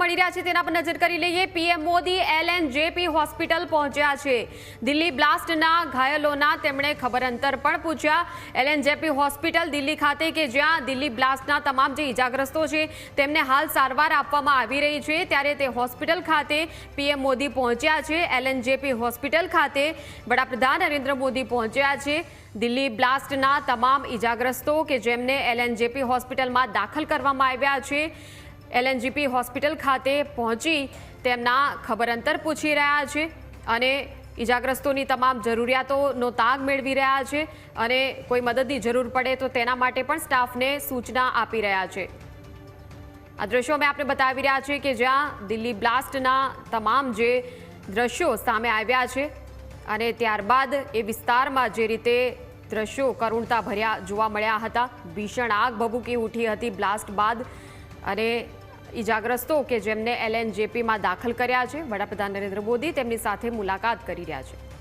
મળી રહ્યા છે તેના પર નજર કરી લઈએ. PM Modi L JP hospital પહોંચ્યા છે. દિલ્હી બ્લાસ્ટના ઘાયલોના તેમણે ખબર અંતર પણ પૂછ્યા. એલ જેપી હોસ્પિટલ દિલ્હી ખાતે કે જ્યાં દિલ્હી બ્લાસ્ટના તમામ જે ઇજાગ્રસ્તો છે, તેમને હાલ સારવાર આપવામાં આવી રહી છે, ત્યારે તે હોસ્પિટલ ખાતે પીએમ મોદી પહોંચ્યા છે. એલએનજેપી હોસ્પિટલ ખાતે વડાપ્રધાન નરેન્દ્ર મોદી પહોંચ્યા છે. દિલ્હી બ્લાસ્ટના તમામ ઇજાગ્રસ્તો કે જેમને એલએનજેપી હોસ્પિટલમાં દાખલ કરવામાં આવ્યા છે એલએનજીપી હોસ્પિટલ ખાતે પહોંચી તેમના ખબર અંતર પૂછી રહ્યા છે અને ઈજાગ્રસ્તોની તમામ જરૂરિયાતોનો તાગ મેળવી રહ્યા છે અને કોઈ મદદની જરૂર પડે તો તેના માટે પણ સ્ટાફને સૂચના આપી રહ્યા છે. આ દ્રશ્યો અમે આપને બતાવી રહ્યા છીએ કે જ્યાં દિલ્હી બ્લાસ્ટના તમામ જે દ્રશ્યો સામે આવ્યા છે અને ત્યારબાદ એ વિસ્તારમાં જે રીતે દ્રશ્યો કરુણતા ભર્યા જોવા મળ્યા હતા, ભીષણ આગ ભભૂકી ઉઠી હતી બ્લાસ્ટ બાદ અને ઇજાગ્રસ્તો કે જેમને એલએનજેપીમાં દાખલ કર્યા છે, વડાપ્રધાન નરેન્દ્ર મોદી તેમની સાથે મુલાકાત કરી રહ્યા છે.